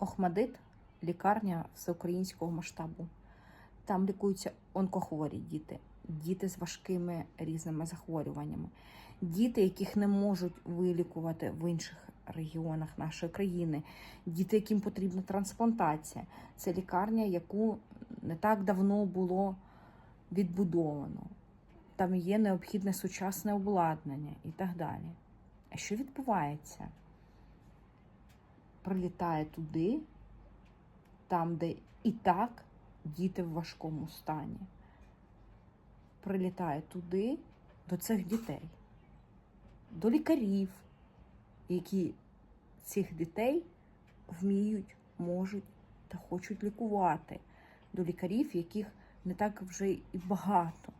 Охмадит лікарня всеукраїнського масштабу. Там лікуються онкохворі діти, діти з важкими різними захворюваннями, діти, яких не можуть вилікувати в інших регіонах нашої країни, діти, яким потрібна трансплантація. Це лікарня, яку не так давно було відбудовано. Там є необхідне сучасне обладнання і так далі. А що відбувається? Прилітає туди, там, де і так діти в важкому стані. Прилітає туди, до цих дітей, до лікарів, які цих дітей вміють, можуть та хочуть лікувати, до лікарів, яких не так вже і багато.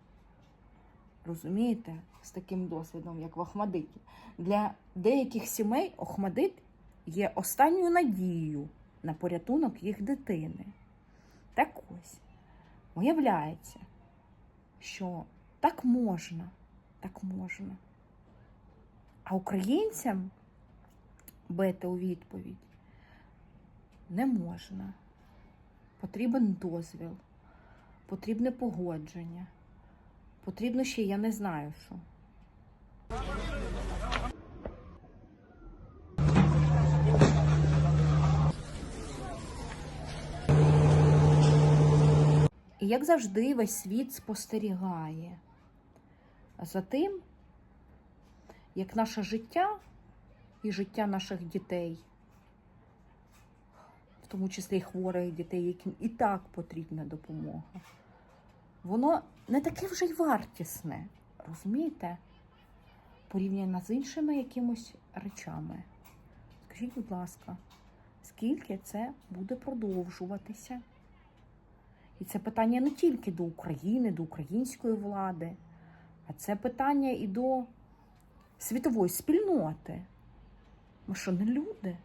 Розумієте, з таким досвідом, як в Охмадиті. Для деяких сімей Охмадит є останньою надією на порятунок їх дитини. Так ось, виявляється, що так можна, так можна. А українцям бити у відповідь не можна. Потрібен дозвіл, потрібне погодження, потрібно ще я не знаю що. І як завжди, весь світ спостерігає за тим, як наше життя і життя наших дітей, в тому числі й хворих дітей, яким і так потрібна допомога, воно не таке вже й вартісне, розумієте? Порівняно з іншими якимось речами. Скажіть, будь ласка, скільки це буде продовжуватися? І це питання не тільки до України, до української влади, а це питання і до світової спільноти. Ми що, не люди?